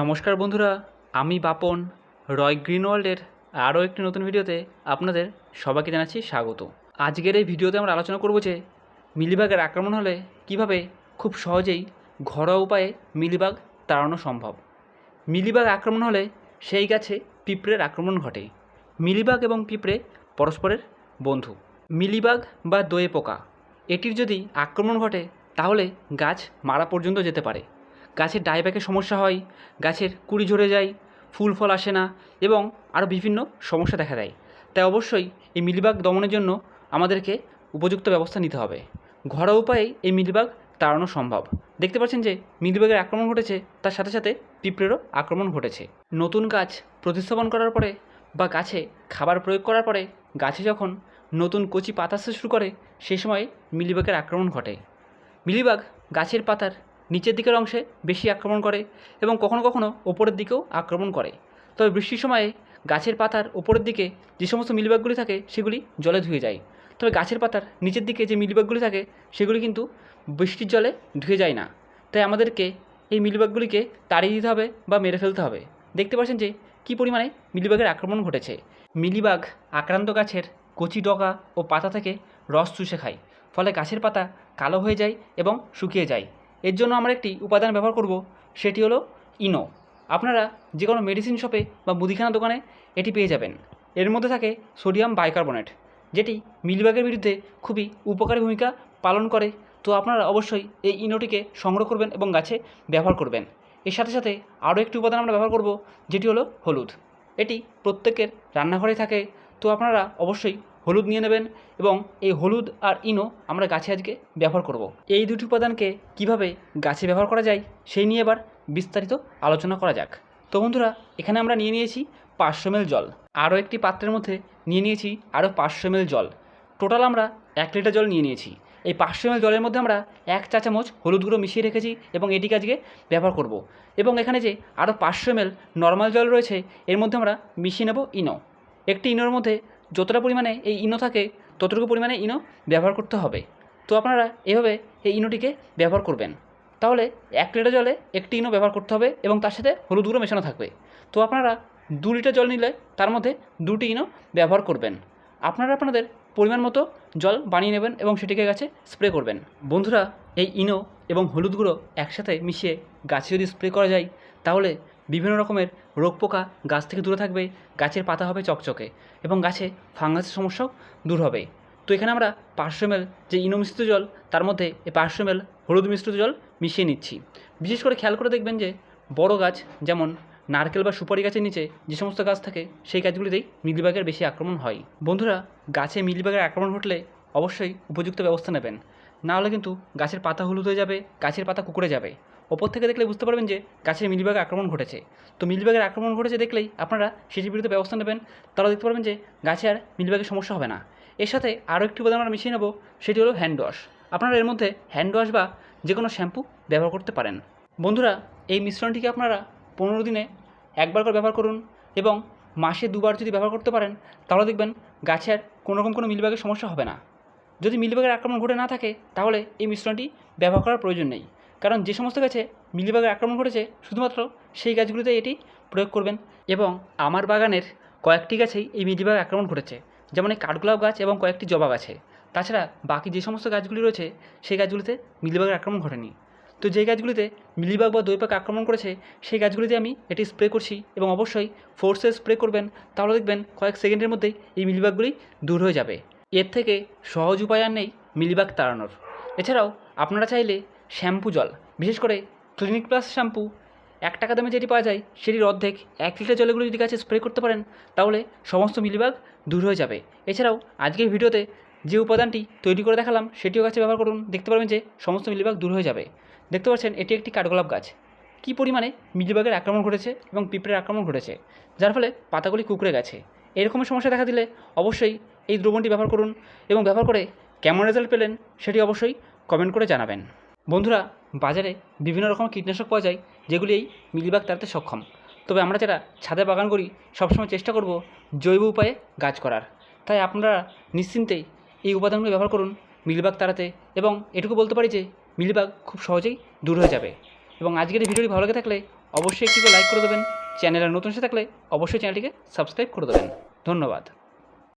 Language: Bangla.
নমস্কার বন্ধুরা, আমি বাপন। রয় গ্রিনওয়ার্ল্ডের আরও একটি নতুন ভিডিওতে আপনাদের সবাইকে জানাচ্ছি স্বাগত। আজকের এই ভিডিওতে আমরা আলোচনা করব যে মিলিবাগের আক্রমণ হলে কীভাবে খুব সহজেই ঘরোয়া উপায়ে মিলিবাগ তাড়ানো সম্ভব। মিলিবাগ আক্রমণ হলে সেই গাছে পিঁপড়ের আক্রমণ ঘটে। মিলিবাগ এবং পিঁপড়ে পরস্পরের বন্ধু। মিলিবাগ বা দোয়ে পোকা, এটির যদি আক্রমণ ঘটে তাহলে গাছ মারা পর্যন্ত যেতে পারে। গাছের ডাইব্যাকের সমস্যা হয়, গাছের কুড়ি ঝরে যায়, ফুল ফল আসে না এবং আরও বিভিন্ন সমস্যা দেখা দেয়। তাই অবশ্যই এই মিলিবাগ দমনের জন্য আমাদেরকে উপযুক্ত ব্যবস্থা নিতে হবে। ঘরোয়া উপায়ে এই মিলিবাগ তাড়ানো সম্ভব। দেখতে পাচ্ছেন যে মিলিবাগের আক্রমণ ঘটেছে, তার সাথে সাথে পিঁপড়েরও আক্রমণ ঘটেছে। নতুন গাছ প্রতিস্থাপন করার পরে বা গাছে খাবার প্রয়োগ করার পরে গাছে যখন নতুন কচি পাতা শুরু করে, সেই সময় মিলিবাগের আক্রমণ ঘটে। মিলিবাগ গাছের পাতার নিচের দিকের অংশে বেশি আক্রমণ করে এবং কখনো কখনো ওপরের দিকেও আক্রমণ করে। তবে বৃষ্টির সময়ে গাছের পাতার ওপরের দিকে যে সমস্ত মিলিবাগগুলি থাকে, সেগুলি জলে ধুয়ে যায়। তবে গাছের পাতার নিচের দিকে যে মিলিবাগগুলি থাকে, সেগুলি কিন্তু বৃষ্টির জলে ধুয়ে যায় না। তাই আমাদেরকে এই মিলিবাগগুলিকে তাড়িয়ে দিতে হবে বা মেরে ফেলতে হবে। দেখতে পাচ্ছেন যে কী পরিমাণে মিলিবাগের আক্রমণ ঘটেছে। মিলিবাগ আক্রান্ত গাছের কচি ডগা ও পাতা থেকে রস চুষে খায়। ফলে গাছের পাতা কালো হয়ে যায় এবং শুকিয়ে যায়। এর জন্য আমরা একটি উপাদান ব্যবহার করব, সেটি হলো ইনো। আপনারা যে কোনো মেডিসিন শপে বা মুদিখানা দোকানে এটি পেয়ে যাবেন। এর মধ্যে থাকে সোডিয়াম বাইকার্বনেট যেটি মিলিবাগের বিরুদ্ধে খুবই উপকারী ভূমিকা পালন করে। তো আপনারা অবশ্যই এই ইনোটিকে সংগ্রহ করবেন এবং গাছে ব্যবহার করবেন। এর সাথে সাথে আরও একটি উপাদান আমরা ব্যবহার করব, যেটি হলো হলুদ। এটি প্রত্যেকের রান্নাঘরে থাকে। তো আপনারা অবশ্যই হলুদ নিয়ে নেবেন এবং এই হলুদ আর ইনো আমরা গাছে আজকে ব্যবহার করব। এই দুটি উপাদানকে কীভাবে গাছে ব্যবহার করা যায় সেই নিয়ে এবার বিস্তারিত আলোচনা করা যাক। তো বন্ধুরা, এখানে আমরা নিয়ে নিয়েছি পাঁচশো এমএল জল। আরও একটি পাত্রের মধ্যে নিয়ে নিয়েছি আরও পাঁচশো এমএল জল। টোটাল আমরা এক লিটার জল নিয়ে নিয়েছি। এই পাঁচশো এমএল জলের মধ্যে আমরা এক চা চামচ হলুদ গুঁড়ো মিশিয়ে রেখেছি এবং এটিকে আজকে ব্যবহার করব। এবং এখানে যে আরও পাঁচশো এমএল নর্মাল জল রয়েছে, এর মধ্যে আমরা মিশিয়ে নেব ইনো। একটি ইনোর মধ্যে যতটা পরিমাণে এই ইনো থাকে, ততটুকু পরিমাণে ইনো ব্যবহার করতে হবে। তো আপনারা এভাবে এই ইনোটিকে ব্যবহার করবেন। তাহলে এক লিটার জলে একটি ইনো ব্যবহার করতে হবে এবং তার সাথে হলুদ গুঁড়ো মেশানো থাকবে। তো আপনারা দু লিটার জল নিলে তার মধ্যে দুটি ইনো ব্যবহার করবেন। আপনারা আপনাদের পরিমাণ মতো জল বানিয়ে নেবেন এবং সেটিকে গাছে স্প্রে করবেন। বন্ধুরা, এই ইনো এবং হলুদ গুঁড়ো একসাথে মিশিয়ে গাছে যদি স্প্রে করা যায়, তাহলে বিভিন্ন রকমের রোগ পোকা গাছ থেকে দূরে থাকবে, গাছের পাতা হবে চকচকে এবং গাছে ফাঙ্গাসের সমস্যাও দূর হবে। তো এখানে আমরা পাঁচশো এমএল যে ইনো মিশ্রিত জল, তার মধ্যে এই পাঁচশো এমএল হলুদ মিশ্রিত জল মিশিয়ে নিচ্ছি। বিশেষ করে খেয়াল করে দেখবেন যে বড় গাছ, যেমন নারকেল বা সুপারি গাছের নিচে যে সমস্ত গাছ থাকে, সেই গাছগুলিতেই মিলিবাগের বেশি আক্রমণ হয়। বন্ধুরা, গাছে মিলিবাগের আক্রমণ ঘটলে অবশ্যই উপযুক্ত ব্যবস্থা নেবেন। না হলে কিন্তু গাছের পাতা হলুদ হয়ে যাবে, গাছের পাতা কুকুরে যাবে। ওপর থেকে দেখলে বুঝতে পারবেন যে গাছের মিলিবাগের আক্রমণ ঘটেছে। তো মিলিবাগের আক্রমণ ঘটেছে দেখলেই আপনারা সেটির বিরুদ্ধে ব্যবস্থা নেবেন। তাহলে দেখতে পারবেন যে গাছে আর মিলিবাগের সমস্যা হবে না। এর সাথে আরও একটি উপাদান আমরা মিশিয়ে নেব, সেটি হলো হ্যান্ড ওয়াশ আপনারা এর মধ্যে হ্যান্ড ওয়াশ বা যে কোনো শ্যাম্পু ব্যবহার করতে পারেন। বন্ধুরা, এই মিশ্রণটিকে আপনারা পনেরো দিনে একবার করে ব্যবহার করুন এবং মাসে দুবার যদি ব্যবহার করতে পারেন, তাহলে দেখবেন গাছের কোনো রকম কোনো মিলিবাগের সমস্যা হবে না। যদি মিলিবাগের আক্রমণ ঘটে না থাকে, তাহলে এই মিশ্রণটি ব্যবহার করার প্রয়োজন নেই। কারণ যে সমস্ত গাছে মিলিবাগের আক্রমণ ঘটেছে, শুধুমাত্র সেই গাছগুলিতে এটি প্রয়োগ করবেন। এবং আমার বাগানের কয়েকটি গাছেই এই মিলিবাগ আক্রমণ ঘটেছে, যেমন এই কাঠগোলাপ গাছ এবং কয়েকটি জবা গাছে। তাছাড়া বাকি যে সমস্ত গাছগুলি রয়েছে, সেই গাছগুলিতে মিলিবাগের আক্রমণ ঘটেনি। তো যে গাছগুলিতে মিলিবাগ বা দৈপাক আক্রমণ করেছে, সেই গাছগুলিতে আমি এটি স্প্রে করছি এবং অবশ্যই ফোর্সে স্প্রে করবেন। তাহলে দেখবেন কয়েক সেকেন্ডের মধ্যেই এই মিলিবাগগুলি দূর হয়ে যাবে। এর থেকে সহজ উপায় আর নেই মিলিবাগ তাড়ানোর। এছাড়াও আপনারা চাইলে শ্যাম্পু জল। বিশেষ করে ক্লিনিক প্লাস শ্যাম্পু এক টাকা দামে যেটি পাওয়া যায়, সেটির অর্ধেক এক লিটার জলগুলো যদি গাছে স্প্রে করতে পারেন, তাহলে সমস্ত মিলিবাগ দূর হয়ে যাবে। এছাড়াও আজকের ভিডিওতে যে উপাদানটি তৈরি করে দেখালাম, সেটিও গাছে ব্যবহার করুন। দেখতে পারবেন যে সমস্ত মিলিবাগ দূর হয়ে যাবে। দেখতে পাচ্ছেন, এটি একটি কাঠগোলাপ গাছ। কী পরিমাণে মিলিবাগের আক্রমণ ঘটেছে এবং পিঁপড়ের আক্রমণ ঘটেছে? যার ফলে পাতাগুলি কুকড়ে গেছে। এরকমের সমস্যা দেখা দিলে অবশ্যই এই দ্রবণটি ব্যবহার করুন এবং ব্যবহার করে কেমন রেজাল্ট পেলেন, সেটি অবশ্যই কমেন্ট করে জানাবেন। বন্ধুরা, বাজারে বিভিন্ন রকম কীটনাশক পাওয়া যায়, যেগুলি এই মিলিবাগ তাড়াতে সক্ষম। তবে আমরা যারা ছাদে বাগান করি, সবসময় চেষ্টা করব জৈব উপায়ে গাছ করার। তাই আপনারা নিশ্চিন্তেই এই উপাদানগুলো ব্যবহার করুন মিলিবাগ তাড়াতে এবং এটুকু বলতে পারি যে মিলিবাগ খুব সহজেই দূর হয়ে যাবে। এবং আজকের এই ভিডিওটি ভালো লেগে থাকলে অবশ্যই একটি লাইক করে দেবেন, চ্যানেলে নতুন এসে থাকলে অবশ্যই চ্যানেলটিকে সাবস্ক্রাইব করে দেবেন। ধন্যবাদ।